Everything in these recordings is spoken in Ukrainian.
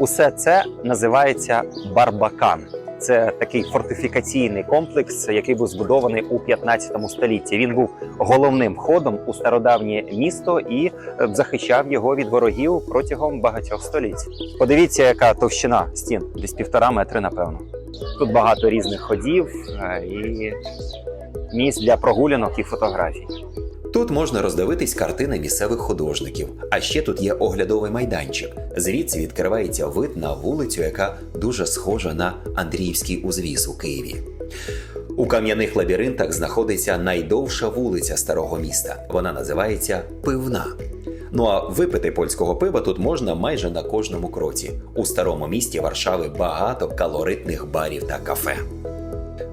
Усе це називається Барбакан. Це такий фортифікаційний комплекс, який був збудований у 15 столітті. Він був головним входом у стародавнє місто і е, захищав його від ворогів протягом багатьох століть. Подивіться, яка товщина стін, десь півтора метри, напевно. Тут багато різних ходів е, і місць для прогулянок і фотографій. Тут можна роздивитись картини місцевих художників. А ще тут є оглядовий майданчик. Звідси відкривається вид на вулицю, яка дуже схожа на Андріївський узвіз у Києві. У кам'яних лабіринтах знаходиться найдовша вулиця старого міста. Вона називається Пивна. Ну а випити польського пива тут можна майже на кожному кроці. У старому місті Варшави багато калоритних барів та кафе.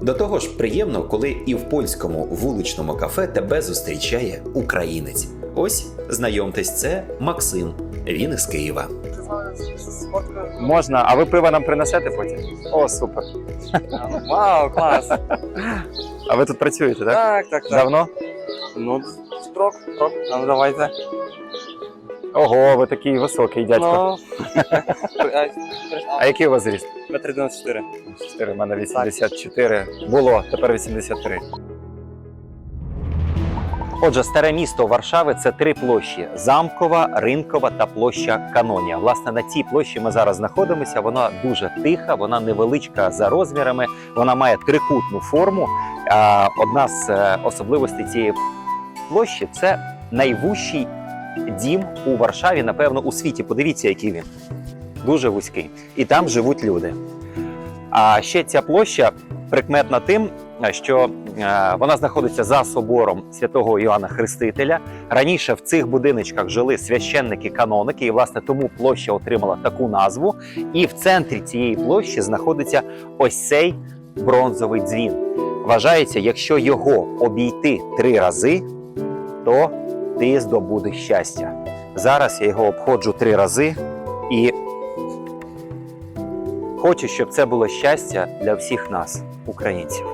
До того ж, приємно, коли і в польському вуличному кафе тебе зустрічає українець. Ось знайомтесь, це Максим. Він із Києва. Можна, а ви пиво нам принесете потім? О, супер. Вау, клас! А ви тут працюєте, так? Так, так, так. Давно? Ну, строк, строк. Ну давайте. Ого, ви такий високий дядько. Ну, А який у вас зріст? метр 94. 4, в мене 84. Було, тепер 83. Отже, старе місто Варшави це три площі: замкова, ринкова та площа Канонія. Власне, на цій площі ми зараз знаходимося. Вона дуже тиха, вона невеличка за розмірами, вона має трикутну форму. А одна з е, особливостей цієї площі це найвужчий дім у Варшаві, напевно, у світі. Подивіться, який він. Дуже вузький. І там живуть люди. А ще ця площа прикметна тим, що е, вона знаходиться за собором святого Іоанна Хрестителя. Раніше в цих будиночках жили священники-каноники, і власне тому площа отримала таку назву. І в центрі цієї площі знаходиться ось цей бронзовий дзвін. Вважається, якщо його обійти три рази, то ти здобудеш щастя. Зараз я його обходжу три рази і хочу, щоб це було щастя для всіх нас, українців.